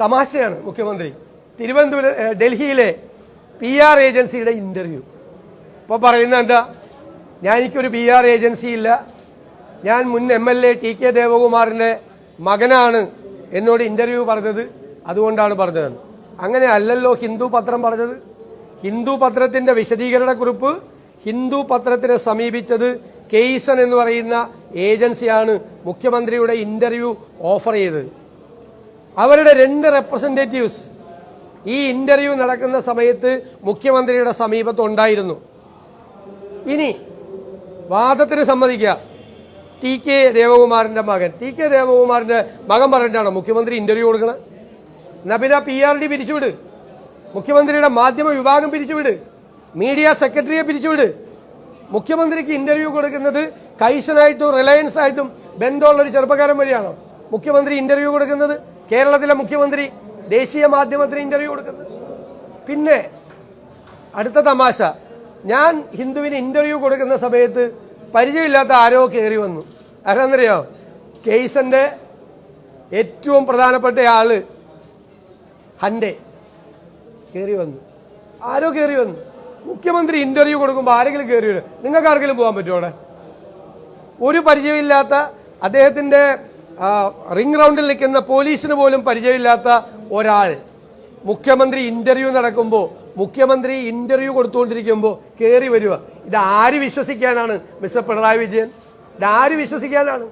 തമാശയാണ് മുഖ്യമന്ത്രി. തിരുവനന്തപുരം ഡൽഹിയിലെ P R ഏജൻസിയുടെ ഇന്റർവ്യൂ ഇപ്പോൾ പറയുന്നത് എന്താ? ഞാൻ എനിക്കൊരു പി ആർ ഏജൻസി ഇല്ല. ഞാൻ മുൻ M L A T K ദേവകുമാറിന്റെ മകനാണ് എന്നോട് ഇന്റർവ്യൂ പറഞ്ഞത്. അതുകൊണ്ടാണ് പറഞ്ഞത്. അങ്ങനെ അല്ലല്ലോ ഹിന്ദു പത്രം പറഞ്ഞത്. ഹിന്ദു പത്രത്തിന്റെ വിശദീകരണക്കുറിപ്പ് ഹിന്ദു പത്രത്തിനെ സമീപിച്ചത് കെയ്സൺ എന്ന് പറയുന്ന ഏജൻസിയാണ് മുഖ്യമന്ത്രിയുടെ ഇന്റർവ്യൂ ഓഫർ ചെയ്തത്. അവരുടെ രണ്ട് റെപ്രസെന്റേറ്റീവ്സ് ഈ ഇന്റർവ്യൂ നടക്കുന്ന സമയത്ത് മുഖ്യമന്ത്രിയുടെ സമീപത്ത് ഉണ്ടായിരുന്നു. ഇനി വാദത്തിന് സമ്മതിക്കുക. ടി കെ ദേവകുമാറിന്റെ മകൻ. ടി കെ ദേവകുമാറിന്റെ മകൻ പറഞ്ഞിട്ടാണ് മുഖ്യമന്ത്രി ഇന്റർവ്യൂ കൊടുക്കണം? എന്നാൽ പി ആർ ഡി പിരിച്ചുവിട്. മുഖ്യമന്ത്രിയുടെ മാധ്യമ വിഭാഗം പിരിച്ചുവിട്. മീഡിയ സെക്രട്ടറിയെ പിരിച്ചുവിട്. മുഖ്യമന്ത്രിക്ക് ഇന്റർവ്യൂ കൊടുക്കുന്നത് കൈസനായിട്ടും റിലയൻസ് ആയിട്ടും ബന്ധമുള്ള ഒരു ചെറുപ്പക്കാരൻ വഴിയാണോ? മുഖ്യമന്ത്രി ഇന്റർവ്യൂ കൊടുക്കുന്നത് കേരളത്തിലെ മുഖ്യമന്ത്രി ദേശീയ മാധ്യമത്തിന് ഇന്റർവ്യൂ കൊടുക്കുന്നത് പിന്നെ അടുത്ത തമാശ. ഞാൻ ഹിന്ദുവിന് ഇന്റർവ്യൂ കൊടുക്കുന്ന സമയത്ത് പരിചയമില്ലാത്ത ആരോ കയറി വന്നു. ആരാന്നറിയോ കേസന്റെ ഏറ്റവും പ്രധാനപ്പെട്ട ആൾ ഹൻഡേ കയറി വന്നു. ആരോ കയറി വന്നു. മുഖ്യമന്ത്രി ഇന്റർവ്യൂ കൊടുക്കുമ്പോൾ ആരെങ്കിലും കയറി വരും. നിങ്ങൾക്ക് ആർക്കെങ്കിലും പോകാൻ പറ്റുമോ അവിടെ? ഒരു പരിചയമില്ലാത്ത അദ്ദേഹത്തിന്റെ റിംഗ് റൗണ്ടിൽ നിൽക്കുന്ന പോലീസിന് പോലും പരിചയമില്ലാത്ത ഒരാൾ മുഖ്യമന്ത്രി ഇന്റർവ്യൂ നടക്കുമ്പോൾ മുഖ്യമന്ത്രി ഇന്റർവ്യൂ കൊടുത്തുകൊണ്ടിരിക്കുമ്പോൾ കയറി വരിക. ഇത് ആര് വിശ്വസിക്കാനാണ് മിസ്റ്റർ പിണറായി വിജയൻ? ഇത് ആര് വിശ്വസിക്കാനാണ്?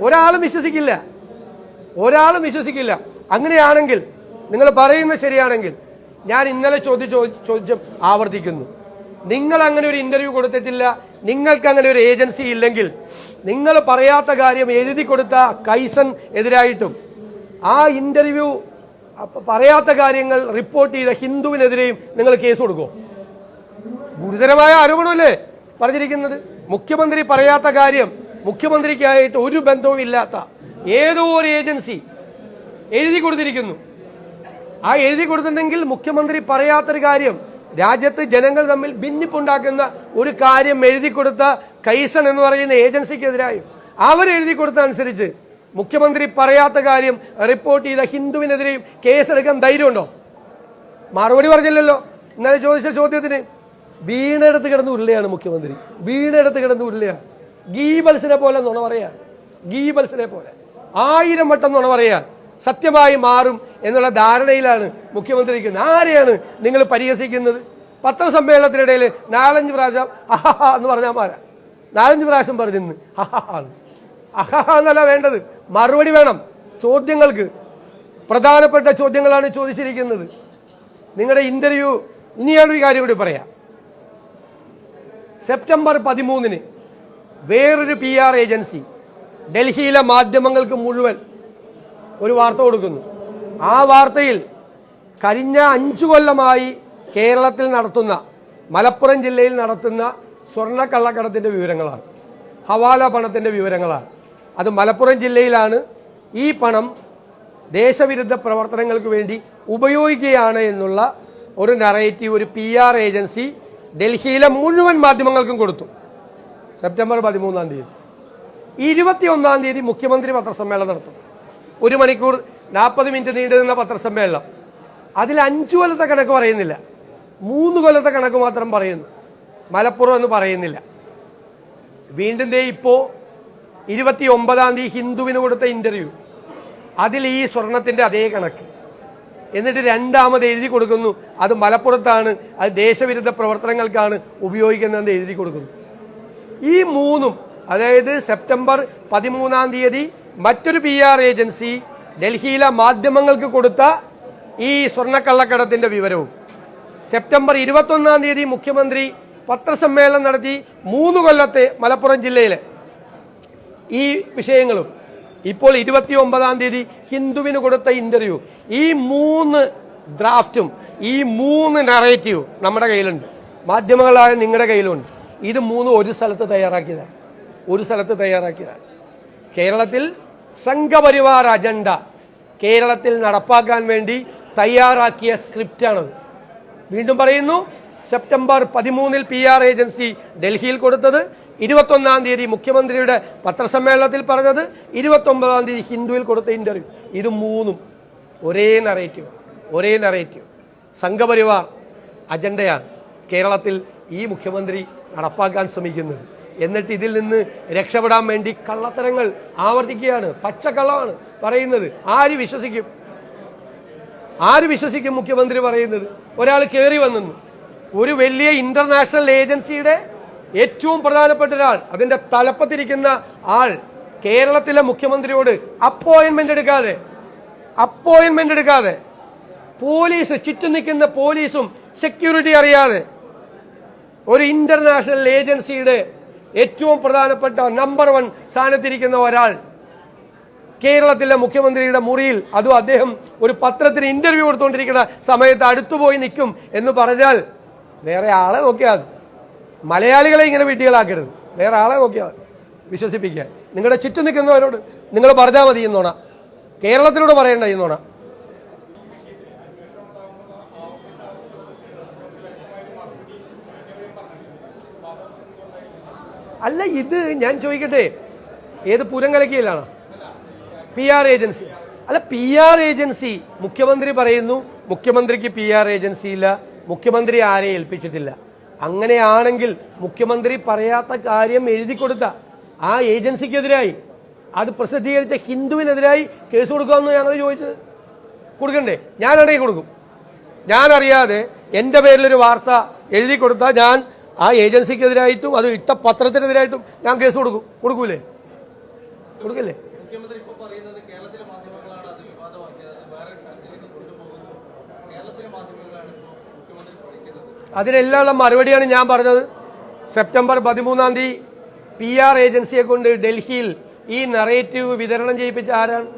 ഒരാളും വിശ്വസിക്കില്ല. ഒരാളും വിശ്വസിക്കില്ല. അങ്ങനെയാണെങ്കിൽ നിങ്ങൾ പറയുന്നത് ശരിയാണെങ്കിൽ ഞാൻ ഇന്നലെ ചോദിച്ചു ചോദിച്ചും ആവർത്തിക്കുന്നു. നിങ്ങൾ അങ്ങനെ ഒരു ഇന്റർവ്യൂ കൊടുത്തിട്ടില്ല. നിങ്ങൾക്ക് അങ്ങനെ ഒരു ഏജൻസി ഇല്ലെങ്കിൽ നിങ്ങൾ പറയാത്ത കാര്യം എഴുതി കൊടുത്ത കൈസൺ എതിരായിട്ടും ആ ഇന്റർവ്യൂ പറയാത്ത കാര്യങ്ങൾ റിപ്പോർട്ട് ചെയ്ത ഹിന്ദുവിനെതിരെയും നിങ്ങൾ കേസ് കൊടുക്കും. ഗുരുതരമായ ആരോപണമല്ലേ പറഞ്ഞിരിക്കുന്നത്? മുഖ്യമന്ത്രി പറയാത്ത കാര്യം മുഖ്യമന്ത്രിക്കായിട്ട് ഒരു ബന്ധവും ഇല്ലാത്ത ഏതോ ഒരു ഏജൻസി എഴുതി കൊടുത്തിരിക്കുന്നു. ആ എഴുതി കൊടുത്തിട്ടുണ്ടെങ്കിൽ മുഖ്യമന്ത്രി പറയാത്തൊരു കാര്യം രാജ്യത്ത് ജനങ്ങൾ തമ്മിൽ ഭിന്നിപ്പുണ്ടാക്കുന്ന ഒരു കാര്യം എഴുതി കൊടുത്ത കൈസൺ എന്ന് പറയുന്ന ഏജൻസിക്കെതിരായും അവരെഴുതി കൊടുത്ത അനുസരിച്ച് മുഖ്യമന്ത്രി പറയാത്ത കാര്യം റിപ്പോർട്ട് ചെയ്ത ഹിന്ദുവിനെതിരെയും കേസെടുക്കാൻ ധൈര്യമുണ്ടോ? മറുപടി പറഞ്ഞില്ലല്ലോ. ഇന്നലെ ചോദിച്ച ചോദ്യത്തിന് വീണെടുത്ത് കിടന്ന് ഉരുളയാണ് മുഖ്യമന്ത്രി. വീണെടുത്ത് കിടന്ന് ഉരുളയാണ്. ഗീബൽസിനെ പോലെ നുണ പറയാ. ഗീബൽസിനെ പോലെ. ആയിരം വട്ടം നുണ പറയാൻ സത്യമായി മാറും എന്നുള്ള ധാരണയിലാണ് മുഖ്യമന്ത്രി ഇരിക്കുന്നത് ആരെയാണ് നിങ്ങൾ പരിഹസിക്കുന്നത്? പത്രസമ്മേളനത്തിനിടയിൽ നാലഞ്ച് പ്രാവശ്യം അഹഹ എന്ന് പറഞ്ഞാൽ മാറാം നാലഞ്ച് പ്രാവശ്യം പറഞ്ഞു അഹഹ അഹഹ എന്നല്ല വേണ്ടത്. മറുപടി വേണം. ചോദ്യങ്ങൾക്ക് പ്രധാനപ്പെട്ട ചോദ്യങ്ങളാണ് ചോദിച്ചിരിക്കുന്നത്. നിങ്ങളുടെ ഇന്റർവ്യൂ ഇനി ഞാനൊരു കാര്യം കൂടി പറയാം. സെപ്റ്റംബർ പതിമൂന്നിന് വേറൊരു പി ആർ ഏജൻസി ഡൽഹിയിലെ മാധ്യമങ്ങൾക്ക് മുഴുവൻ ഒരു വാർത്ത കൊടുക്കുന്നു. ആ വാർത്തയിൽ കഴിഞ്ഞ അഞ്ചു കൊല്ലമായി കേരളത്തിൽ നടത്തുന്ന മലപ്പുറം ജില്ലയിൽ നടത്തുന്ന സ്വർണ കള്ളക്കടത്തിന്റെ വിവരങ്ങളാണ്. ഹവാല പണത്തിന്റെ വിവരങ്ങളാണ്. അത് മലപ്പുറം ജില്ലയിലാണ്. ഈ പണം ദേശവിരുദ്ധ പ്രവർത്തനങ്ങൾക്ക് വേണ്ടി ഉപയോഗിക്കുകയാണ് എന്നുള്ള ഒരു നറേറ്റീവ് ഒരു പി ആർ ഏജൻസി ഡൽഹിയിലെ മുഴുവൻ മാധ്യമങ്ങൾക്കും കൊടുത്തു. സെപ്റ്റംബർ പതിമൂന്നാം തീയതി. ഇരുപത്തി ഒന്നാം തീയതി മുഖ്യമന്ത്രി പത്രസമ്മേളനം നടത്തും. ഒരു മണിക്കൂർ നാൽപ്പത് മിനിറ്റ് നീണ്ടു നിന്ന പത്രസമ്മേളനം. അതിൽ അഞ്ചു കൊല്ലത്തെ കണക്ക് പറയുന്നില്ല. മൂന്ന് കൊല്ലത്തെ കണക്ക് മാത്രം പറയുന്നു. മലപ്പുറം എന്ന് പറയുന്നില്ല. വീണ്ടും ദേ ഇപ്പോൾ ഇരുപത്തി ഒമ്പതാം തീയതി ഹിന്ദുവിന് കൊടുത്ത ഇന്റർവ്യൂ. അതിൽ ഈ സ്വർണത്തിന്റെ അതേ കണക്ക്. എന്നിട്ട് രണ്ടാമത് എഴുതി കൊടുക്കുന്നു. അത് മലപ്പുറത്താണ്. അത് ദേശവിരുദ്ധ പ്രവർത്തനങ്ങൾക്കാണ് ഉപയോഗിക്കുന്നതെന്ന് എഴുതി കൊടുക്കുന്നു. ഈ മൂന്നും അതായത് സെപ്റ്റംബർ പതിമൂന്നാം തീയതി മറ്റൊരു പി ആർ ഏജൻസി ഡൽഹിയിലെ മാധ്യമങ്ങൾക്ക് കൊടുത്ത ഈ സ്വർണക്കള്ളക്കടത്തിന്റെ വിവരവും. സെപ്റ്റംബർ ഇരുപത്തൊന്നാം തീയതി മുഖ്യമന്ത്രി പത്രസമ്മേളനം നടത്തി മൂന്ന് കൊല്ലത്തെ മലപ്പുറം ജില്ലയിലെ ഈ വിഷയങ്ങളും. ഇപ്പോൾ ഇരുപത്തി ഒമ്പതാം തീയതി ഹിന്ദുവിന് കൊടുത്ത ഇന്റർവ്യൂ ഈ മൂന്ന് ഡ്രാഫ്റ്റും ഈ മൂന്ന് നറേറ്റീവ് നമ്മുടെ കയ്യിലുണ്ട്. മാധ്യമങ്ങളായ നിങ്ങളുടെ കയ്യിലുണ്ട്. ഇത് മൂന്നും ഒരു സ്ഥലത്ത് തയ്യാറാക്കിയതാണ്. ഒരു സ്ഥലത്ത് തയ്യാറാക്കിയതാണ്. കേരളത്തിൽ സംഘപരിവാർ അജണ്ട കേരളത്തിൽ നടപ്പാക്കാൻ വേണ്ടി തയ്യാറാക്കിയ സ്ക്രിപ്റ്റാണത്. വീണ്ടും പറയുന്നു സെപ്റ്റംബർ പതിമൂന്നിൽ പി ആർ ഏജൻസി ഡൽഹിയിൽ കൊടുത്തത് ഇരുപത്തൊന്നാം തീയതി മുഖ്യമന്ത്രിയുടെ പത്രസമ്മേളനത്തിൽ പറഞ്ഞത് ഇരുപത്തൊമ്പതാം തീയതി ഹിന്ദുവിൽ കൊടുത്ത ഇന്റർവ്യൂ ഇത് മൂന്നും ഒരേ നറേറ്റീവ് ഒരേ നറേറ്റീവ് സംഘപരിവാർ അജണ്ടയാണ് കേരളത്തിൽ ഈ മുഖ്യമന്ത്രി നടപ്പാക്കാൻ ശ്രമിക്കുന്നത്. എന്നിട്ട് ഇതിൽ നിന്ന് രക്ഷപ്പെടാൻ വേണ്ടി കള്ളത്തരങ്ങൾ ആവർത്തിക്കുകയാണ്. പച്ചക്കള്ളമാണ് പറയുന്നത്. ആര് വിശ്വസിക്കും? ആര് വിശ്വസിക്കും മുഖ്യമന്ത്രി പറയുന്നത്? ഒരാൾ കയറി വന്നു ഒരു വലിയ ഇന്റർനാഷണൽ ഏജൻസിയുടെ ഏറ്റവും പ്രധാനപ്പെട്ട ഒരാൾ അതിന്റെ തലപ്പത്തിരിക്കുന്ന ആൾ കേരളത്തിലെ മുഖ്യമന്ത്രിയോട് അപ്പോയിന്റ്മെന്റ് എടുക്കാതെ അപ്പോയിന്റ്മെന്റ് എടുക്കാതെ പോലീസ് ചുറ്റും നിൽക്കുന്ന പോലീസും സെക്യൂരിറ്റി അറിയാതെ ഒരു ഇന്റർനാഷണൽ ഏജൻസിയുടെ ഏറ്റവും പ്രധാനപ്പെട്ട നമ്പർ വൺ സ്ഥാനത്തിരിക്കുന്ന ഒരാൾ കേരളത്തിലെ മുഖ്യമന്ത്രിയുടെ മുറിയിൽ അതും അദ്ദേഹം ഒരു പത്രത്തിന് ഇന്റർവ്യൂ കൊടുത്തുകൊണ്ടിരിക്കുന്ന സമയത്ത് അടുത്തുപോയി നിൽക്കും എന്ന് പറഞ്ഞാൽ വേറെ ആളെ നോക്കിയാൽ മലയാളികളെ ഇങ്ങനെ വീട്ടികളാക്കരുത് വേറെ ആളെ നോക്കിയാൽ വിശ്വസിപ്പിക്കുക. നിങ്ങളുടെ ചുറ്റും നിൽക്കുന്നവരോട് നിങ്ങൾ പറഞ്ഞാൽ മതി എന്നോണ കേരളത്തിലൂടെ പറയേണ്ട എന്നോണ അല്ല ഇത് ഞാൻ ചോദിക്കട്ടെ. ഏത് പൂരം കലക്കിയിലാണ് പി ആർ ഏജൻസി അല്ല പി ആർ ഏജൻസി മുഖ്യമന്ത്രി പറയുന്നു മുഖ്യമന്ത്രിക്ക് പി ആർ ഏജൻസി ഇല്ല മുഖ്യമന്ത്രി ആരെ ഏൽപ്പിച്ചിട്ടില്ല. അങ്ങനെയാണെങ്കിൽ മുഖ്യമന്ത്രി പറയാത്ത കാര്യം എഴുതി കൊടുത്ത ആ ഏജൻസിക്കെതിരായി അത് പ്രസിദ്ധീകരിച്ച ഹിന്ദുവിനെതിരായി കേസ് കൊടുക്കാമെന്ന് ഞങ്ങൾ ചോദിച്ചത്. കൊടുക്കണ്ടേ? ഞാനാണെങ്കിൽ കൊടുക്കും. ഞാനറിയാതെ എന്റെ പേരിലൊരു വാർത്ത എഴുതി കൊടുത്താൽ ഞാൻ ആ ഏജൻസിക്കെതിരായിട്ടും അത് ഇട്ട പത്രത്തിനെതിരായിട്ടും ഞാൻ കേസ് കൊടുക്കും. കൊടുക്കൂലേ? കൊടുക്കില്ലേ? മുഖ്യമന്ത്രി ഉള്ള അതിനെല്ലാമുള്ള മറുപടിയാണ് ഞാൻ പറഞ്ഞത്. സെപ്റ്റംബർ പതിമൂന്നാം തീയതി പി ആർ ഏജൻസിയെ കൊണ്ട് ഡൽഹിയിൽ ഈ നറേറ്റീവ് വിതരണം ചെയ്യിപ്പിച്ച ആരാണ്?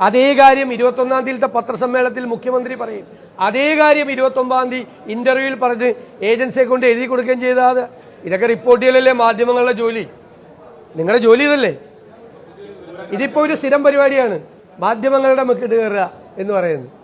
അതേ കാര്യം ഇരുപത്തൊന്നാം തീയതിയിലത്തെ പത്രസമ്മേളനത്തിൽ മുഖ്യമന്ത്രി പറയും. അതേ കാര്യം ഇരുപത്തൊമ്പതാം തീയതി ഇന്റർവ്യൂവിൽ പറഞ്ഞ് ഏജൻസിയെ കൊണ്ട് എഴുതി കൊടുക്കുകയും ചെയ്താൽ ഇതൊക്കെ റിപ്പോർട്ട് ചെയ്യലല്ലേ മാധ്യമങ്ങളുടെ ജോലി? നിങ്ങളുടെ ജോലി ഇതല്ലേ? ഇതിപ്പോ ഒരു സ്ഥിരം പരിപാടിയാണ്. മാധ്യമങ്ങളുടെ മുക്കിട്ട് കയറുക എന്ന് പറയുന്നത്.